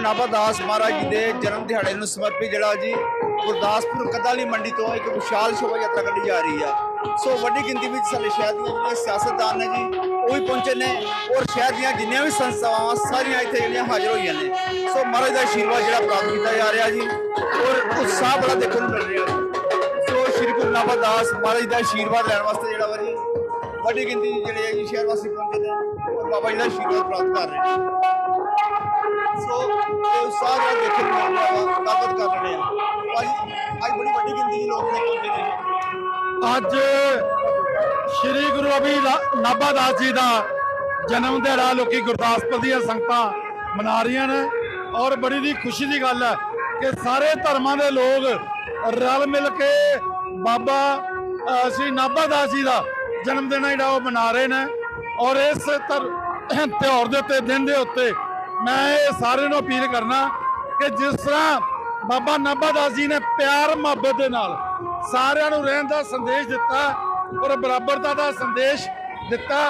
ਨਾਭਾ ਦਾਸ ਮਹਾਰਾਜ ਜੀ ਦੇ ਜਨਮ ਦਿਹਾੜੇ ਨੂੰ ਸਮਰਪਿਤ ਜਿਹੜਾ ਜੀ ਗੁਰਦਾਸਪੁਰ ਕਦਾਲੀ ਮੰਡੀ ਤੋਂ ਇੱਕ ਵਿਸ਼ਾਲ ਸ਼ੋਭਾ ਯਾਤਰਾ ਕੱਢੀ ਜਾ ਰਹੀ ਆ। ਸੋ ਵੱਡੀ ਗਿਣਤੀ ਵਿੱਚ ਸਾਡੇ ਸ਼ਹਿਰ ਦੀਆਂ ਜਿਹੜੀਆਂ ਸਿਆਸਤਦਾਨ ਨੇ ਜੀ, ਉਹ ਵੀ ਪਹੁੰਚੇ ਨੇ ਔਰ ਸ਼ਹਿਰ ਦੀਆਂ ਜਿੰਨੀਆਂ ਵੀ ਸੰਸਥਾਵਾਂ, ਸਾਰੀਆਂ ਇੱਥੇ ਜਿਹੜੀਆਂ ਹਾਜ਼ਰ ਹੋਈਆਂ ਨੇ। ਸੋ ਮਹਾਰਾਜ ਦਾ ਆਸ਼ੀਰਵਾਦ ਜਿਹੜਾ ਪ੍ਰਾਪਤ ਕੀਤਾ ਜਾ ਰਿਹਾ ਜੀ ਔਰ ਉਤਸ਼ਾਹ ਬੜਾ ਦੇਖਣ ਨੂੰ ਮਿਲ ਰਿਹਾ। ਸੋ ਸ਼੍ਰੀ ਗੁਰੂ ਨਾਭਾ ਦਾਸ ਮਹਾਰਾਜ ਦਾ ਆਸ਼ੀਰਵਾਦ ਲੈਣ ਵਾਸਤੇ ਜਿਹੜਾ ਵਾ ਜੀ, ਵੱਡੀ ਗਿਣਤੀ ਜਿਹੜੇ ਆ ਜੀ ਸ਼ਹਿਰ ਵਾਸੀ ਪਹੁੰਚੇ ਨੇ ਔਰ ਬਾਬਾ ਜੀ ਦਾ ਆਸ਼ੀਰਵਾਦ ਪ੍ਰਾਪਤ ਕਰ ਰਹੇ ਨੇ। ਸੋ ਇਹ ਉਤਸ਼ਾਹ ਜਿਹੜਾ ਦੇਖਣ ਨੂੰ ਮਿਲ ਵਾ ਗੱਲਬਾਤ ਕਰ ਰਹੇ ਆ ਅੱਜ ਅੱਜ ਬੜੀ ਵੱਡੀ ਗਿਣਤੀ 'ਚ ਲੋਕ ਨੇ ਪਹੁੰਚੇ ਨੇ। ਅੱਜ ਸ੍ਰੀ ਗੁਰੂ ਅਭੀ ਨਾਭਾ ਦਾਸ ਜੀ ਦਾ ਜਨਮ ਦਿਹਾੜਾ ਲੋਕੀ ਗੁਰਦਾਸਪੁਰ ਦੀਆਂ ਸੰਗਤਾਂ ਮਨਾ ਰਹੀਆਂ ਨੇ। ਔਰ ਬੜੀ ਦੀ ਖੁਸ਼ੀ ਦੀ ਗੱਲ ਹੈ ਕਿ ਸਾਰੇ ਧਰਮਾਂ ਦੇ ਲੋਕ ਰਲ ਮਿਲ ਕੇ ਬਾਬਾ ਅ, ਸ੍ਰੀ ਨਾਭਾ ਦਾਸ ਜੀ ਦਾ ਜਨਮ ਦਿਨ ਜਿਹੜਾ ਉਹ ਮਨਾ ਰਹੇ ਨੇ। ਔਰ ਇਸ ਧਰ ਤਿਉਹਾਰ ਦੇ ਉੱਤੇ ਦਿਨ ਦੇ ਉੱਤੇ ਮੈਂ ਇਹ ਸਾਰਿਆਂ ਨੂੰ ਅਪੀਲ ਕਰਨਾ ਕਿ ਜਿਸ ਤਰ੍ਹਾਂ ਬਾਬਾ ਨਾਭਾ ਦਾਸ ਜੀ ਨੇ ਪਿਆਰ ਮੁਹੱਬਤ ਦੇ ਨਾਲ ਸਾਰਿਆਂ ਨੂੰ ਰਹਿਣ ਦਾ ਸੰਦੇਸ਼ ਦਿੱਤਾ ਔਰ ਬਰਾਬਰਤਾ ਦਾ ਸੰਦੇਸ਼ ਦਿੱਤਾ,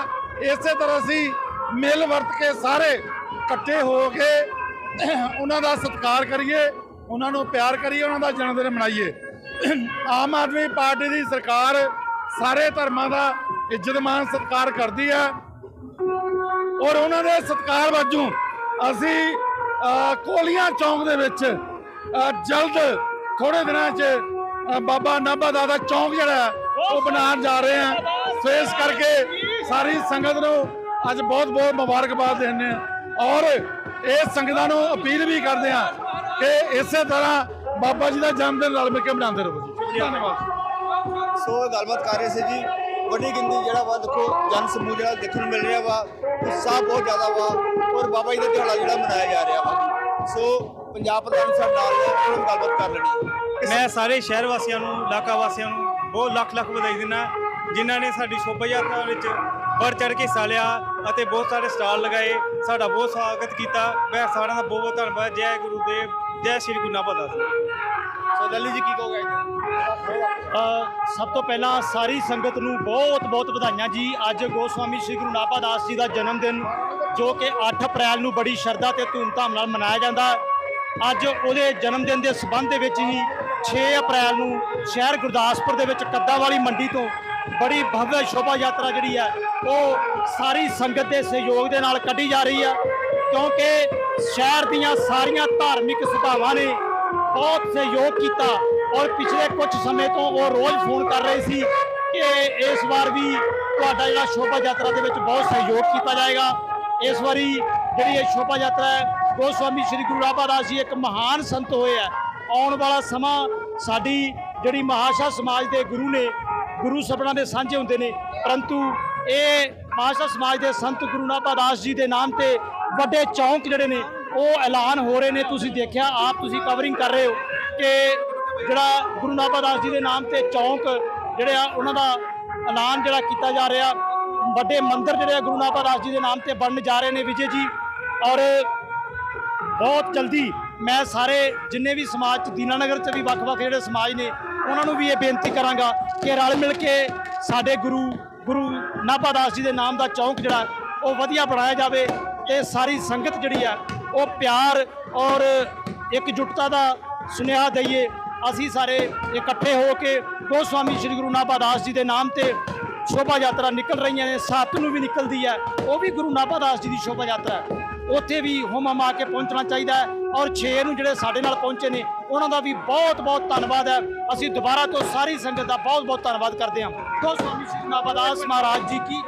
ਇਸੇ ਤਰ੍ਹਾਂ ਅਸੀਂ ਮਿਲ ਵਰਤ ਕੇ ਸਾਰੇ ਇਕੱਠੇ ਹੋ ਕੇ ਉਹਨਾਂ ਦਾ ਸਤਿਕਾਰ ਕਰੀਏ, ਉਹਨਾਂ ਨੂੰ ਪਿਆਰ ਕਰੀਏ, ਉਹਨਾਂ ਦਾ ਜਨਮ ਦਿਨ ਮਨਾਈਏ। ਆਮ ਆਦਮੀ ਪਾਰਟੀ ਦੀ ਸਰਕਾਰ ਸਾਰੇ ਧਰਮਾਂ ਦਾ ਇੱਜ਼ਤ ਮਾਨ ਸਤਿਕਾਰ ਕਰਦੀ ਹੈ ਔਰ ਉਹਨਾਂ ਦੇ ਸਤਿਕਾਰ ਵਜੋਂ ਅਸੀਂ ਕੋਲੀਆਂ ਚੌਂਕ ਦੇ ਵਿੱਚ ਜਲਦ ਥੋੜੇ ਦਿਨਾਂ 'ਚ ਬਾਬਾ ਨਾਭਾ ਦਾਦਾ ਚੌਂਕ ਜਿਹੜਾ ਹੈ, ਉਹ ਬਣਾਉਣ ਜਾ ਰਹੇ ਹਾਂ। ਸੋ ਇਸ ਕਰਕੇ ਸਾਰੀ ਸੰਗਤ ਨੂੰ ਅੱਜ ਬਹੁਤ ਬਹੁਤ ਮੁਬਾਰਕਬਾਦ ਦਿੰਦੇ ਹਾਂ। ਔਰ ਇਹ ਸੰਗਤਾਂ ਨੂੰ ਅਪੀਲ ਵੀ ਕਰਦੇ ਹਾਂ ਕਿ ਇਸੇ ਤਰ੍ਹਾਂ ਬਾਬਾ ਜੀ ਦਾ ਜਨਮ ਦਿਨ ਰਲ ਮਿਲ ਕੇ ਮਨਾਉਂਦੇ ਰਹੋ ਜੀ। ਧੰਨਵਾਦ। ਸੋ ਗੱਲਬਾਤ ਕਰ ਰਹੇ ਸੀ ਜੀ। ਵੱਡੀ ਗਿਣਤੀ ਜਿਹੜਾ ਵਾ ਦੇਖੋ ਜਨ ਸਮੂਹ ਜਿਹੜਾ ਦੇਖਣ ਨੂੰ ਮਿਲ ਰਿਹਾ ਵਾ ਉਤਸ਼ਾਹ ਬਹੁਤ ਜ਼ਿਆਦਾ ਵਾ ਔਰ ਬਾਬਾ ਜੀ ਦਾ ਦਿਹਾੜਾ ਜਿਹੜਾ ਮਨਾਇਆ ਜਾ ਰਿਹਾ ਵਾ। ਸੋ ਪੰਜਾਬ ਪ੍ਰਧਾਨ ਸਾਹਿਬ ਨਾਲ ਉਹਨਾਂ ਗੱਲਬਾਤ ਕਰ ਲੈਣੀ ਮੈਂ ਸਾਰੇ ਸ਼ਹਿਰ ਵਾਸੀਆਂ ਨੂੰ ਇਲਾਕਾ ਵਾਸੀਆਂ ਨੂੰ ਬਹੁਤ ਲੱਖ ਲੱਖ ਵਧਾਈ ਦਿੰਦਾ ਜਿਨ੍ਹਾਂ ਨੇ ਸਾਡੀ ਸ਼ੋਭਾ ਯਾਤਰਾ ਵਿੱਚ ਵੱਧ ਚੜ੍ਹ ਕੇ ਹਿੱਸਾ ਲਿਆ ਅਤੇ ਬਹੁਤ ਸਾਰੇ ਸਟਾਲ ਲਗਾਏ ਸਾਡਾ ਬਹੁਤ ਸਵਾਗਤ ਕੀਤਾ। ਮੈਂ ਸਾਰਿਆਂ ਦਾ ਬਹੁਤ ਬਹੁਤ ਧੰਨਵਾਦ। ਜੈ ਗੁਰੂਦੇਵ ਜੈ ਸ਼੍ਰੀ ਗੁਰੂ ਨਾਭਾ ਦਾਸ ਸੋ ਲੱਲੀ ਜੀ ਕੀ ਕਹੋਗੇ ਸਭ ਤੋਂ ਪਹਿਲਾਂ ਸਾਰੀ ਸੰਗਤ ਨੂੰ ਬਹੁਤ ਬਹੁਤ ਵਧਾਈਆਂ ਜੀ। ਅੱਜ ਗੋਸਵਾਮੀ ਸ੍ਰੀ ਗੁਰੂ ਨਾਭਾ ਦਾਸ ਜੀ ਦਾ ਜਨਮ ਦਿਨ, ਜੋ ਕਿ 8 ਅਪ੍ਰੈਲ ਨੂੰ ਬੜੀ ਸ਼ਰਧਾ ਤੇ ਧੂਮਧਾਮ ਨਾਲ ਮਨਾਇਆ ਜਾਂਦਾ ਹੈ। ਅੱਜ ਉਹਦੇ ਜਨਮ ਦਿਨ ਦੇ ਸਬੰਧ ਦੇ ਵਿੱਚ ਹੀ 6 ਅਪ੍ਰੈਲ ਨੂੰ ਸ਼ਹਿਰ ਗੁਰਦਾਸਪੁਰ ਦੇ ਵਿੱਚ ਕੱਦਾਵਾਲੀ ਮੰਡੀ ਤੋਂ ਬੜੀ ਭਵਯ ਸ਼ੋਭਾ ਯਾਤਰਾ ਜਿਹੜੀ ਹੈ, ਉਹ ਸਾਰੀ ਸੰਗਤ ਦੇ ਸਹਿਯੋਗ ਦੇ ਨਾਲ ਕੱਢੀ ਜਾ ਰਹੀ ਹੈ। ਕਿਉਂਕਿ ਸ਼ਹਿਰ ਦੀਆਂ ਸਾਰੀਆਂ ਧਾਰਮਿਕ ਸਭਾਵਾਂ ਨੇ ਬਹੁਤ ਸਹਿਯੋਗ ਕੀਤਾ। ਔਰ ਪਿਛਲੇ ਕੁਝ ਸਮੇਂ ਤੋਂ ਉਹ ਰੋਜ਼ ਫੋਨ ਕਰ ਰਹੇ ਸੀ ਕਿ ਇਸ ਵਾਰ ਵੀ ਤੁਹਾਡਾ ਜਿਹੜਾ ਸ਼ੋਭਾ ਯਾਤਰਾ ਦੇ ਵਿੱਚ ਬਹੁਤ ਸਹਿਯੋਗ ਕੀਤਾ ਜਾਏਗਾ। ਇਸ ਵਾਰੀ ਜਿਹੜੀ ਇਹ ਸ਼ੋਭਾ ਯਾਤਰਾ ਹੈ, ਗੋਸਵਾਮੀ ਸ੍ਰੀ ਗੁਰੂ ਰਾਮਦਾਸ ਜੀ ਇੱਕ ਮਹਾਨ ਸੰਤ ਹੋਏ ਆ। ਆਉਣ ਵਾਲਾ ਸਮਾਂ ਸਾਡੀ ਜਿਹੜੀ ਮਹਾਸ਼ਾ ਸਮਾਜ ਦੇ ਗੁਰੂ ਨੇ, ਗੁਰੂ ਸਭਨਾਂ ਦੇ ਸਾਂਝੇ ਹੁੰਦੇ ਨੇ। ਪਰੰਤੂ ਇਹ ਮਹਾਸ਼ਾ ਸਮਾਜ ਦੇ ਸੰਤ ਗੁਰੂ ਨਾਭਾਦਾਸ ਜੀ ਦੇ ਨਾਮ ਤੇ ਵੱਡੇ ਚੌਂਕ ਜਿਹੜੇ ਨੇ, ਉਹ ਐਲਾਨ ਹੋ ਰਹੇ ਨੇ। ਤੁਸੀਂ ਦੇਖਿਆ, ਆਪ ਤੁਸੀਂ ਕਵਰਿੰਗ ਕਰ ਰਹੇ ਹੋ ਕਿ ਜਿਹੜਾ ਗੁਰੂ ਨਾਭਾਦਾਸ ਜੀ ਦੇ ਨਾਮ ਤੇ ਚੌਂਕ ਜਿਹੜੇ ਆ, ਉਹਨਾਂ ਦਾ ਐਲਾਨ ਜਿਹੜਾ ਕੀਤਾ ਜਾ ਰਿਹਾ। ਵੱਡੇ ਮੰਦਿਰ ਜਿਹੜੇ ਆ, ਗੁਰੂ ਨਾਭਾਦਾਸ ਜੀ ਦੇ ਨਾਮ ਤੇ ਬਣਨ ਜਾ ਰਹੇ ਨੇ ਵਿਜੇ ਜੀ। ਔਰ ਬਹੁਤ ਜਲਦੀ ਮੈਂ ਸਾਰੇ ਜਿੰਨੇ ਵੀ ਸਮਾਜ ਚ ਦੀਨਾਨਗਰ ਚ ਵੀ ਵੱਖ-ਵੱਖ ਜਿਹੜੇ ਸਮਾਜ ਨੇ, ਉਹਨਾਂ ਨੂੰ ਵੀ ਇਹ ਬੇਨਤੀ ਕਰਾਂਗਾ ਕਿ ਰਲ ਮਿਲ ਕੇ ਸਾਡੇ ਗੁਰੂ ਗੁਰੂ ਨਾਭਾ ਦਾਸ ਜੀ ਦੇ ਨਾਮ ਦਾ ਚੌਂਕ ਜਿਹੜਾ, ਉਹ ਵਧੀਆ ਬਣਾਇਆ ਜਾਵੇ। ਤੇ ਸਾਰੀ ਸੰਗਤ ਜਿਹੜੀ ਆ, ਉਹ ਪਿਆਰ ਔਰ ਇਕਜੁੱਟਤਾ ਦਾ ਸੁਨੇਹਾ ਦਈਏ। ਅਸੀਂ ਸਾਰੇ ਇਕੱਠੇ ਹੋ ਕੇ ਗੋਸਵਾਮੀ ਸ੍ਰੀ ਗੁਰੂ ਨਾਭਾ ਦਾਸ ਜੀ ਦੇ ਨਾਮ ਤੇ ਸ਼ੋਭਾ ਯਾਤਰਾ ਨਿਕਲ ਰਹੀਆਂ ਨੇ, ਸੱਤ ਨੂੰ ਵੀ ਨਿਕਲਦੀ ਹੈ। ਉਹ ਵੀ ਗੁਰੂ ਨਾਭਾ ਦਾਸ ਜੀ ਦੀ ਸ਼ੋਭਾ ਯਾਤਰਾ ਹੈ। ਉੱਥੇ ਵੀ ਹੁਮਮ ਆ ਕੇ ਪਹੁੰਚਣਾ ਚਾਹੀਦਾ ਹੈ ਔਰ 6 ਨੂੰ ਜਿਹੜੇ ਸਾਡੇ ਨਾਲ ਪਹੁੰਚੇ ਨੇ, ਉਹਨਾਂ ਦਾ ਵੀ ਬਹੁਤ ਬਹੁਤ ਧੰਨਵਾਦ ਹੈ। ਅਸੀਂ ਦੁਬਾਰਾ ਤੋਂ ਸਾਰੀ ਸੰਗਤ ਦਾ ਬਹੁਤ ਬਹੁਤ ਧੰਨਵਾਦ ਕਰਦੇ ਹਾਂ। ਗੋਸਵਾਮੀ ਸ੍ਰੀ ਨਾਭਾ ਦਾਸ ਮਹਾਰਾਜ ਜੀ ਕੀ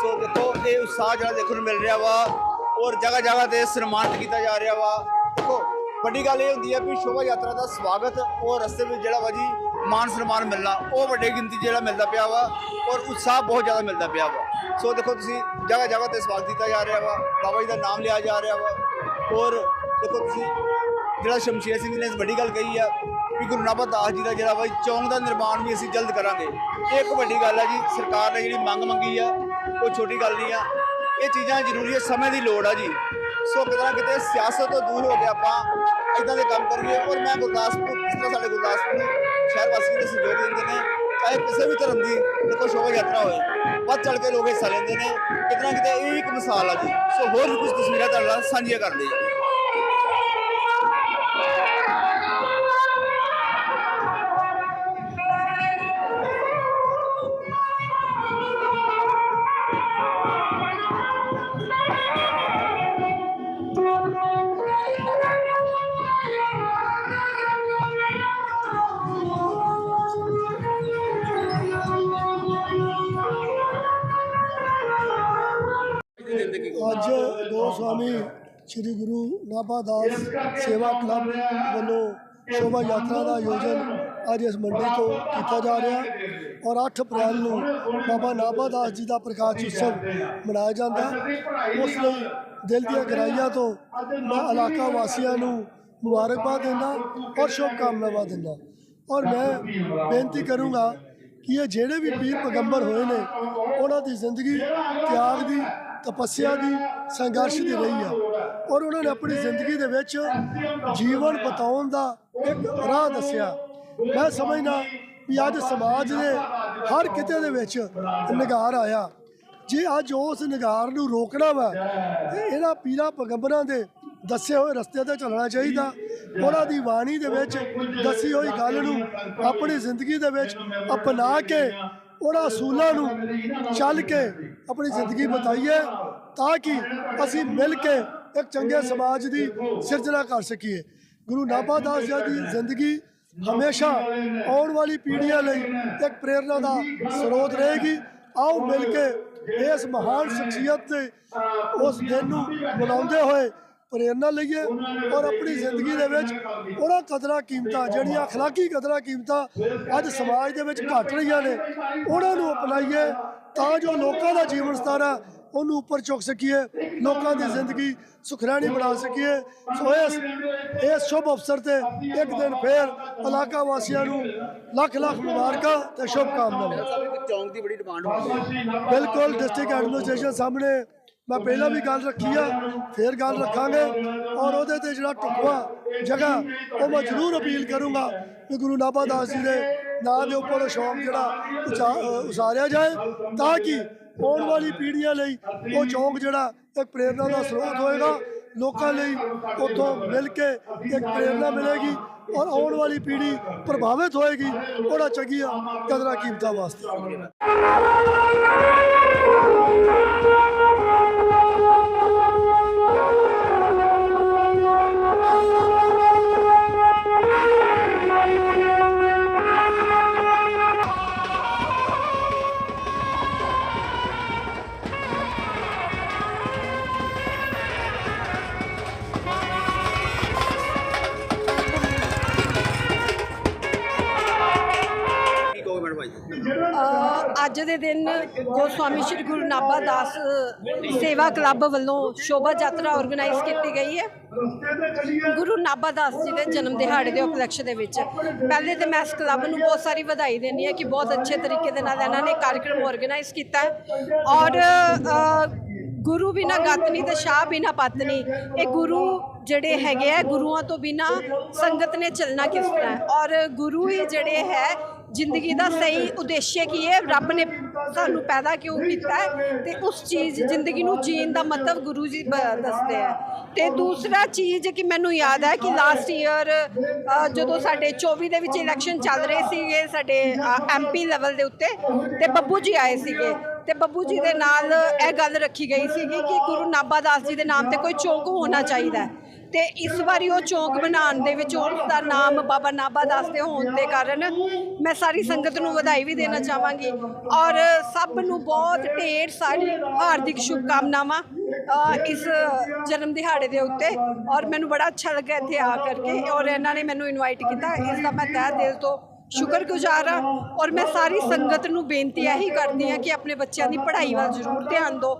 ਸੋ ਦੇਖੋ, ਇਹ ਉਤਸ਼ਾਹ ਜਿਹੜਾ ਦੇਖਣ ਨੂੰ ਮਿਲ ਰਿਹਾ ਵਾ ਔਰ ਜਗ੍ਹਾ ਜਗ੍ਹਾ ਤੇ ਸਨਮਾਨਿਤ ਕੀਤਾ ਜਾ ਰਿਹਾ ਵਾ। ਦੇਖੋ ਵੱਡੀ ਗੱਲ ਇਹ ਹੁੰਦੀ ਹੈ ਵੀ ਸ਼ੋਭਾ ਯਾਤਰਾ ਦਾ ਸਵਾਗਤ ਔਰ ਰਸਤੇ ਵਿੱਚ ਜਿਹੜਾ ਵਾ ਜੀ ਮਾਨ ਸਨਮਾਨ ਮਿਲਣਾ, ਉਹ ਵੱਡੇ ਗਿਣਤੀ 'ਚ ਜਿਹੜਾ ਮਿਲਦਾ ਪਿਆ ਵਾ ਔਰ ਉਤਸ਼ਾਹ ਬਹੁਤ ਜ਼ਿਆਦਾ ਮਿਲਦਾ ਪਿਆ ਵਾ। ਸੋ ਦੇਖੋ ਤੁਸੀਂ ਜਗ੍ਹਾ ਜਗ੍ਹਾ ਤੇ ਸਵਾਗਤ ਕੀਤਾ ਜਾ ਰਿਹਾ ਵਾ, ਬਾਬਾ ਜੀ ਦਾ ਨਾਮ ਲਿਆ ਜਾ ਰਿਹਾ ਵਾ ਔਰ ਦੇਖੋ ਤੁਸੀਂ ਜਿਹੜਾ ਸ਼ਮਸ਼ੇਰ ਸਿੰਘ ਜੀ ਨੇ ਵੱਡੀ ਗੱਲ ਕਹੀ ਆ ਵੀ ਗੁਰੂ ਨਾਨਕ ਦਾਸ ਜੀ ਦਾ ਜਿਹੜਾ ਵਾ ਚੌਂਕ ਦਾ ਨਿਰਮਾਣ ਵੀ ਅਸੀਂ ਜਲਦ ਕਰਾਂਗੇ। ਇਹ ਇੱਕ ਵੱਡੀ ਗੱਲ ਆ ਜੀ, ਸਰਕਾਰ ਨੇ ਜਿਹੜੀ ਮੰਗ ਮੰਗੀ ਆ, ਉਹ ਛੋਟੀ ਗੱਲ ਨਹੀਂ ਆ। ਇਹ ਚੀਜ਼ਾਂ ਜ਼ਰੂਰੀ ਹੈ ਸਮੇਂ ਦੀ ਲੋੜ ਆ ਜੀ। ਸੋ ਕਿਤੇ ਨਾ ਕਿਤੇ ਸਿਆਸਤ ਤੋਂ ਦੂਰ ਹੋ ਕੇ ਆਪਾਂ ਇਦਾਂ ਦੇ ਕੰਮ ਕਰੀਏ ਔਰ ਮੈਂ ਗੁਰਦਾਸਪੁਰ ਜਿਸ ਤਰ੍ਹਾਂ ਸਾਡੇ ਗੁਰਦਾਸਪੁਰ ਨੂੰ ਸ਼ਹਿਰ ਵਾਸੀ ਦੇ ਸਹਿਯੋਗ ਦਿੰਦੇ ਨੇ। ਚਾਹੇ ਕਿਸੇ ਵੀ ਧਰਮ ਦੀ ਕੋਈ ਸ਼ੋਭਾ ਯਾਤਰਾ ਹੋਵੇ, ਵੱਧ ਚੜ ਕੇ ਲੋਕ ਹਿੱਸਾ ਲੈਂਦੇ ਨੇ। ਕਿਤੇ ਨਾ ਕਿਤੇ ਇਹ ਇੱਕ ਮਿਸਾਲ ਆ ਜੀ। ਸੋ ਹੋਰ ਵੀ ਕੁਝ ਤਸਵੀਰਾਂ ਤੁਹਾਡੇ ਨਾਲ ਸਾਂਝੀਆਂ ਕਰਦੇ ਆ ਗੋਸਵਾਮੀ ਸ੍ਰੀ ਗੁਰੂ ਨਾਭਾ ਦਾਸ ਸੇਵਾ ਕਲੱਬ ਵੱਲੋਂ ਸ਼ੋਭਾ ਯਾਤਰਾ ਦਾ ਆਯੋਜਨ ਅੱਜ ਇਸ ਮੰਡੀ ਤੋਂ ਕੀਤਾ ਜਾ ਰਿਹਾ ਔਰ 8 ਅਪ੍ਰੈਲ ਨੂੰ ਬਾਬਾ ਨਾਭਾ ਦਾਸ ਜੀ ਦਾ ਪ੍ਰਕਾਸ਼ ਉਤਸਵ ਮਨਾਇਆ ਜਾਂਦਾ ਉਸ ਲਈ ਦਿਲ ਦੀਆਂ ਗਹਿਰਾਈਆਂ ਤੋਂ ਮੈਂ ਇਲਾਕਾ ਵਾਸੀਆਂ ਨੂੰ ਮੁਬਾਰਕਬਾਦ ਦਿੰਦਾ ਔਰ ਸ਼ੁਭ ਕਾਮਨਾਵਾਂ ਦਿੰਦਾ ਔਰ ਮੈਂ ਬੇਨਤੀ ਕਰੂੰਗਾ ਕਿ ਇਹ ਜਿਹੜੇ ਵੀ ਪੀਰ ਪੈਗੰਬਰ ਹੋਏ ਨੇ, ਉਹਨਾਂ ਦੀ ਜ਼ਿੰਦਗੀ, ਤਿਆਗ ਦੀ ਤਪੱਸਿਆ ਦੀ ਸੰਘਰਸ਼ ਦੀ ਰਹੀ ਆ। ਔਰ ਉਹਨਾਂ ਨੇ ਆਪਣੀ ਜ਼ਿੰਦਗੀ ਦੇ ਵਿੱਚ ਜੀਵਨ ਬਤਾਉਣ ਦਾ ਇੱਕ ਰਾਹ ਦੱਸਿਆ। ਮੈਂ ਸਮਝਦਾ ਵੀ ਅੱਜ ਸਮਾਜ ਦੇ ਹਰ ਕਿਤੇ ਦੇ ਵਿੱਚ ਨਿਗਾਰ ਆਇਆ। ਜੇ ਅੱਜ ਉਸ ਨਿਗਾਰ ਨੂੰ ਰੋਕਣਾ ਵਾ, ਤੇ ਇਹਨਾਂ ਪੀਰਾਂ ਪੈਗੰਬਰਾਂ ਦੇ ਦੱਸੇ ਹੋਏ ਰਸਤੇ ਤੇ ਚੱਲਣਾ ਚਾਹੀਦਾ। ਉਹਨਾਂ ਦੀ ਬਾਣੀ ਦੇ ਵਿੱਚ ਦੱਸੀ ਹੋਈ ਗੱਲ ਨੂੰ ਆਪਣੀ ਜ਼ਿੰਦਗੀ ਦੇ ਵਿੱਚ ਅਪਣਾ ਕੇ ਉਹਨਾਂ ਅਸੂਲਾਂ ਨੂੰ ਚੱਲ ਕੇ ਆਪਣੀ ਜ਼ਿੰਦਗੀ ਬਤਾਈਏ ਤਾਂ ਕਿ ਅਸੀਂ ਮਿਲ ਕੇ ਇੱਕ ਚੰਗੇ ਸਮਾਜ ਦੀ ਸਿਰਜਣਾ ਕਰ ਸਕੀਏ। ਗੁਰੂ ਨਾਭਾ ਦਾਸ ਜੀ ਦੀ ਜ਼ਿੰਦਗੀ ਹਮੇਸ਼ਾ ਆਉਣ ਵਾਲੀ ਪੀੜ੍ਹੀਆਂ ਲਈ ਇੱਕ ਪ੍ਰੇਰਨਾ ਦਾ ਸਰੋਤ ਰਹੇਗੀ। ਆਓ ਮਿਲ ਕੇ ਇਸ ਮਹਾਨ ਸ਼ਖਸੀਅਤ 'ਤੇ ਉਸ ਦਿਨ ਨੂੰ ਮਨਾਉਂਦੇ ਹੋਏ ਪ੍ਰੇਰਨਾ ਲਈਏ ਔਰ ਆਪਣੀ ਜ਼ਿੰਦਗੀ ਦੇ ਵਿੱਚ ਉਹਨਾਂ ਕਦਰਾਂ ਕੀਮਤਾਂ ਜਿਹੜੀਆਂ اخلاقی ਕਦਰਾਂ ਕੀਮਤਾਂ ਅੱਜ ਸਮਾਜ ਦੇ ਵਿੱਚ ਘਟ ਰਹੀਆਂ ਨੇ ਉਹਨਾਂ ਨੂੰ ਅਪਣਾਈਏ ਤਾਂ ਜੋ ਲੋਕਾਂ ਦਾ ਜੀਵਨ ਸਤਰ ਹੈ ਉਹਨੂੰ ਉੱਪਰ ਚੁੱਕ ਸਕੀਏ ਲੋਕਾਂ ਦੀ ਜ਼ਿੰਦਗੀ ਸੁਖਰਾਣੀ ਬਣਾ ਸਕੀਏ ਸੋ ਇਸ ਇਸ ਸ਼ੁਭ ਅਵਸਰ ਤੇ ਇੱਕ ਦਿਨ ਫੇਰ ਇਲਾਕਾ ਵਾਸੀਆਂ ਨੂੰ ਲੱਖ ਲੱਖ ਮੁਬਾਰਕਾਂ ਤੇ ਸ਼ੁਭ ਕਾਮਨਾਵਾਂ ਸਾਹਿਬ ਇੱਕ ਚੌਂਕ ਦੀ ਬੜੀ ਡਿਮਾਂਡ ਹੁੰਦੀ ਹੈ ਬਿਲਕੁਲ ਡਿਸਟ੍ਰਿਕਟ ਐਡਮਿਨਿਸਟ੍ਰੇਸ਼ਨ ਸਾਹਮਣੇ ਮੈਂ ਪਹਿਲਾਂ ਵੀ ਗੱਲ ਰੱਖੀ ਆ, ਫੇਰ ਗੱਲ ਰੱਖਾਂਗੇ ਔਰ ਉਹਦੇ ਤੇ ਜਿਹੜਾ ਟੁਕਵਾ ਜਗ੍ਹਾ, ਉਹ ਮੈਂ ਜ਼ਰੂਰ ਅਪੀਲ ਕਰੂੰਗਾ ਕਿ ਗੁਰੂ ਨਾਭਾ ਦਾਸ ਜੀ ਦੇ ਨਾਂ ਦੇ ਉੱਪਰ ਉਹ ਸ਼ੌਕ ਜਿਹੜਾ ਉਚਾ- ਉਸਾਰਿਆ ਜਾਏ ਤਾਂ ਕਿ ਆਉਣ ਵਾਲੀ ਪੀੜ੍ਹੀਆਂ ਲਈ ਉਹ ਚੌਂਕ ਜਿਹੜਾ ਇੱਕ ਪ੍ਰੇਰਨਾ ਦਾ ਸਰੋਤ ਹੋਏਗਾ। ਲੋਕਾਂ ਲਈ ਉੱਥੋਂ ਮਿਲ ਕੇ ਇੱਕ ਪ੍ਰੇਰਨਾ ਮਿਲੇਗੀ ਔਰ ਆਉਣ ਵਾਲੀ ਪੀੜ੍ਹੀ ਪ੍ਰਭਾਵਿਤ ਹੋਏਗੀ। ਉਹਨਾਂ ਚੰਗੀਆਂ ਕਦਰਾਂ ਕੀਮਤਾਂ ਵਾਸਤੇ। ਅੱਜ ਦੇ ਦਿਨ ਗੋਸਵਾਮੀ ਸ੍ਰੀ ਗੁਰੂ ਨਾਭਾ ਦਾਸ ਸੇਵਾ ਕਲੱਬ ਵੱਲੋਂ ਸ਼ੋਭਾ ਯਾਤਰਾ ਆਰਗੇਨਾਈਜ਼ ਕੀਤੀ ਗਈ ਹੈ। ਗੁਰੂ ਨਾਭਾ ਦਾਸ ਜੀ ਦੇ ਜਨਮ ਦਿਹਾੜੇ ਦੇ ਉਪਲਕਸ਼ ਦੇ ਵਿੱਚ। ਪਹਿਲੇ ਤੇ ਮੈਂ ਇਸ ਕਲੱਬ ਨੂੰ ਬਹੁਤ ਸਾਰੀ ਵਧਾਈ ਦਿੰਦੀ ਹਾਂ ਕਿ ਬਹੁਤ ਅੱਛੇ ਤਰੀਕੇ ਦੇ ਨਾਲ ਇਹਨਾਂ ਨੇ ਕਾਰਜਕ੍ਰਮ ਆਰਗੇਨਾਈਜ਼ ਕੀਤਾ ਹੈ। ਔਰ ਗੁਰੂ ਬਿਨਾ ਗਤ ਨਹੀਂ ਤੇ ਸ਼ਾਹ ਬਿਨਾ ਪਤ ਇਹ ਗੁਰੂ ਜਿਹੜੇ ਹੈਗੇ ਆ, ਗੁਰੂਆਂ ਤੋਂ ਬਿਨਾ ਸੰਗਤ ਨੇ ਚੱਲਣਾ ਕਿਸ ਤਰ੍ਹਾਂ ਔਰ ਗੁਰੂ ਹੀ ਜਿਹੜੇ ਹੈ ਜ਼ਿੰਦਗੀ ਦਾ ਸਹੀ ਉਦੇਸ਼ ਕੀ ਹੈ ਰੱਬ ਨੇ ਸਾਨੂੰ ਪੈਦਾ ਕਿਉਂ ਕੀਤਾ ਹੈ ਤੇ ਉਸ ਚੀਜ਼ ਜ਼ਿੰਦਗੀ ਨੂੰ ਜੀਣ ਦਾ ਮਤਲਬ ਗੁਰੂ ਜੀ ਬ- ਦੱਸਦੇ ਆ। ਤੇ ਦੂਸਰਾ ਚੀਜ਼ ਕਿ ਮੈਨੂੰ ਯਾਦ ਹੈ ਕਿ ਲਾਸਟ ਈਅਰ ਜਦੋਂ ਸਾਡੇ 24 ਦੇ ਵਿੱਚ ਇਲੈਕਸ਼ਨ ਚੱਲ ਰਹੇ ਸੀਗੇ ਸਾਡੇ ਐਮਪੀ ਲੈਵਲ ਦੇ ਉੱਤੇ, ਤੇ ਬੱਬੂ ਜੀ ਆਏ ਸੀਗੇ। ਤੇ ਬੱਬੂ ਜੀ ਦੇ ਨਾਲ ਇਹ ਗੱਲ ਰੱਖੀ ਗਈ ਸੀਗੀ ਕਿ ਗੁਰੂ ਨਾਭਾ ਦਾਸ ਜੀ ਦੇ ਨਾਮ ਤੇ ਕੋਈ ਚੌਂਕ ਹੋਣਾ ਚਾਹੀਦਾ ਹੈ। ਤੇ ਇਸ ਵਾਰੀ ਉਹ ਚੌਂਕ ਬਣਾਉਣ ਦੇ ਵਿੱਚ ਉਸ ਦਾ ਨਾਮ ਬਾਬਾ ਨਾਭਾ ਦਾਸ ਦੇ ਹੋਣ ਦੇ ਕਾਰਨ ਮੈਂ ਸਾਰੀ ਸੰਗਤ ਨੂੰ ਵਧਾਈ ਵੀ ਦੇਣਾ ਚਾਹਾਂਗੀ ਔਰ ਸਭ ਨੂੰ ਬਹੁਤ ਢੇਰ ਸਾਰੀ ਹਾਰਦਿਕ ਸ਼ੁਭਕਾਮਨਾਵਾਂ ਇਸ ਜਨਮ ਦਿਹਾੜੇ ਦੇ ਉੱਤੇ ਔਰ ਮੈਨੂੰ ਬੜਾ ਅੱਛਾ ਲੱਗਾ ਇੱਥੇ ਆ ਕਰਕੇ ਔਰ ਇਹਨਾਂ ਨੇ ਮੈਨੂੰ ਇਨਵਾਈਟ ਕੀਤਾ। ਇਸ ਦਾ ਮੈਂ ਤਹਿ ਦਿਲ ਤੋਂ ਸ਼ੁਕਰਗੁਜ਼ਾਰ ਹਾਂ ਔਰ ਮੈਂ ਸਾਰੀ ਸੰਗਤ ਨੂੰ ਬੇਨਤੀ ਇਹੀ ਕਰਦੀ ਹਾਂ ਕਿ ਆਪਣੇ ਬੱਚਿਆਂ ਦੀ ਪੜ੍ਹਾਈ ਵੱਲ ਜ਼ਰੂਰ ਧਿਆਨ ਦਿਓ।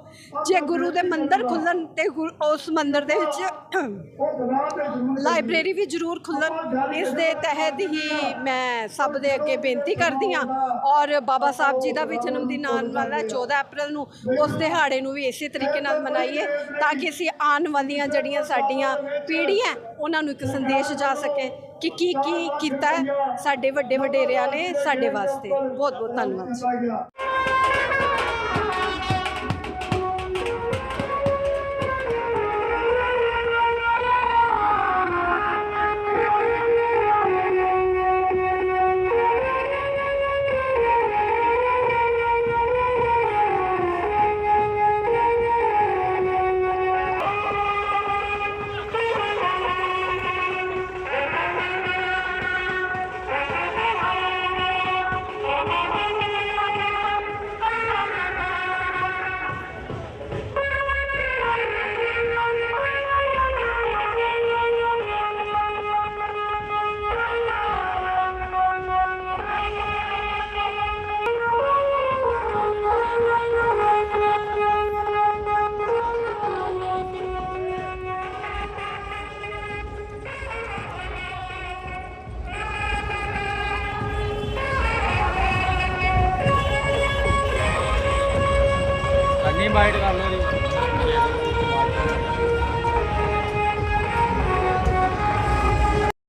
ਜੇ ਗੁਰੂ ਦੇ ਮੰਦਰ ਖੁੱਲਣ ਤੇ ਗੁਰ- ਉਸ ਮੰਦਰ ਦੇ ਵਿੱਚ ਲਾਇਬ੍ਰੇਰੀ ਵੀ ਜ਼ਰੂਰ ਖੁੱਲਣ ਇਸ ਦੇ ਤਹਿਤ ਹੀ ਮੈਂ ਸਭ ਦੇ ਅੱਗੇ ਬੇਨਤੀ ਕਰਦੀ ਹਾਂ ਔਰ ਬਾਬਾ ਸਾਹਿਬ ਜੀ ਦਾ ਵੀ ਜਨਮ ਦਿਨ ਆਉਣ ਵਾਲਾ ਹੈ 14 ਅਪ੍ਰੈਲ ਨੂੰ, ਉਸ ਦਿਹਾੜੇ ਨੂੰ ਵੀ ਇਸੇ ਤਰੀਕੇ ਨਾਲ ਮਨਾਈਏ ਤਾਂ ਕਿ ਅਸੀਂ ਆਉਣ ਵਾਲੀਆਂ ਜਿਹੜੀਆਂ ਸਾਡੀਆਂ ਪੀੜ੍ਹੀਆਂ, ਉਹਨਾਂ ਨੂੰ ਇੱਕ ਸੰਦੇਸ਼ ਜਾ ਸਕੇ। ਕਿ ਕੀ ਕੀ ਕੀਤਾ ਸਾਡੇ ਵੱਡੇ ਵਡੇਰਿਆਂ ਨੇ ਸਾਡੇ ਵਾਸਤੇ। ਬਹੁਤ ਬਹੁਤ ਧੰਨਵਾਦ